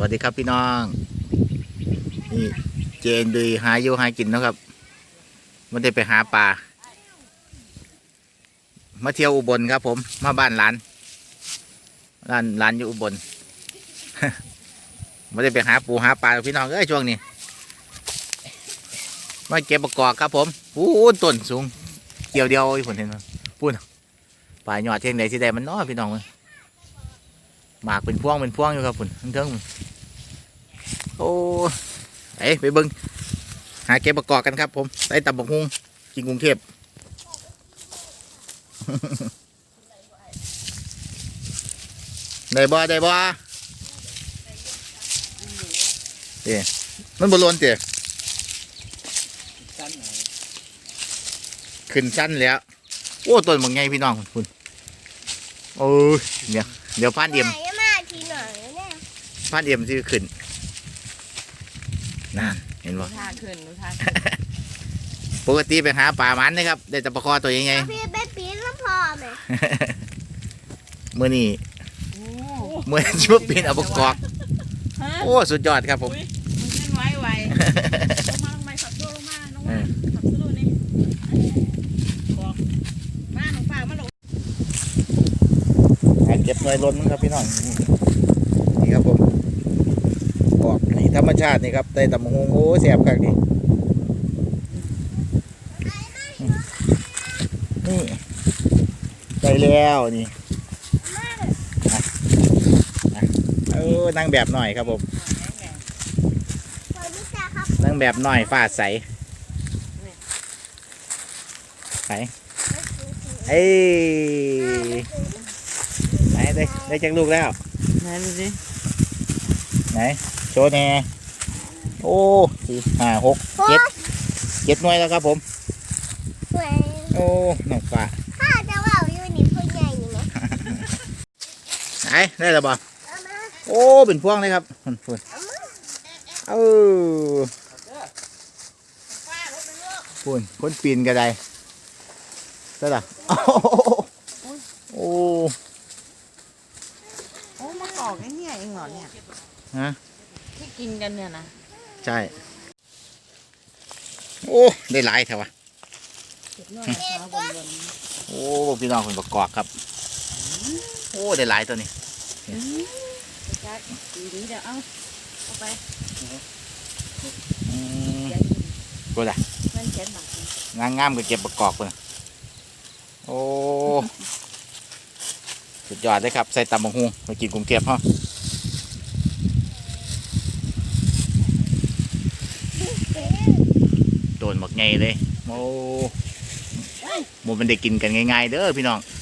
วัสดีครับพี่น้อง นี่เจนดุยหาอยู่หากินนะครับไมันได้ไปหาปลามาเที่ยวอุบลครับผม มาบ้านหลานร้านร้านอยู่อุบลไม่ได้ไปหาปูหาปลาพี่น้องเอ้ยช่วงนี้มาเก็บประกอบครับผมปูนต้นสูง เกี่ยวเดียวผลเห็นไหมปูนปลายอดเทียงใดที่ใดมันน้อพี่น้องหมากเป็นพวงเป็นพวงอยู่ครับผุนเทิง โอ้ไอ้ไปเบิ้งหาเก็บประกอบกันครับ ผมใส่ตับบกฮุงกินกรุงเทพได้บ่ได้บ่เตี๋ยมันบอลนเตี๋ยสั้นหน่อยขึ้นสั้นแล้ว โอ้ต้นบางไงพี่น้องคุณโอ้ยเดี๋ยวเดี๋ยวพานเอี่ยมไหนมาทีหน่อยเนี่ยพานเอี่ยมสิขึ้น นั่นเห็นบ่ท่าขึ้นดูท่าปกติไปหาป่ามันนะครับ ได้แต่ปลาคอตัวยังไงเอาพี่ไปปีนแล้วพอไหมเมื่อนี้โอ้เมื่อช่วงปีนเอาประกอบฮะโอ้สุดยอดครับผมอุ๊ยมันขึ้นไว้ไวลงมาลงมาขับตัวลงมาลงมาขับตัวนี่บอกมาหนูฝากมาลงการเก็บหน่วยล้นมั้งครับพี่น้องนี่ครับผมออกในธรร มชาตินี่ครับได้ตำบักหงโอ้แสบคักนี่นี่ได้แล้วนี่เออนั่งแบบหน่อยครับผมสวัสดีจ้าครับนั่งแบบหน่อยฟาดใสไหนเอ้ยไหนได้ได้จักลูกแล้ว ไหนดูสิไหน โชว์แน่ โอ้สี่ห้าหกเจ็ดเจ็ดหน่วยแล้วครับผมสวยโอ้น้องฟ้าถ้าจะว่าอยู่นี่ผู้ใหญ่นี่ไหมไหนได้แล้วบ่เอามาโอ้เป็นพวงเลยครับพุ่นพุ่นเออพุ่นคนปีนกระไดได้ละโอ้โอ้โอ้มะกอกไอ้เนี่ยเองเหรอเนี่ยฮะที่กินกันเนี่ยนะ ใช่ โอ้ ได้หลายแถวะโอ้พี่น้องคนประกอบครับ โอ้ได้หลายตัวนี้จัดดีดีเดี๋ยวเอาเอาไปอืมเดี๋ยวกินกูจ้ะเงินเจ็ดบาทงามงามๆก็เก็บประกอบเลยโอ้ สุดยอดเลยครับ ใส่ตำบักฮุงไปกินกรุงเทพฮะโด นหมกไงเลยโอ้โมมันได้กินกันง่ายๆเด้อพี่น้องเ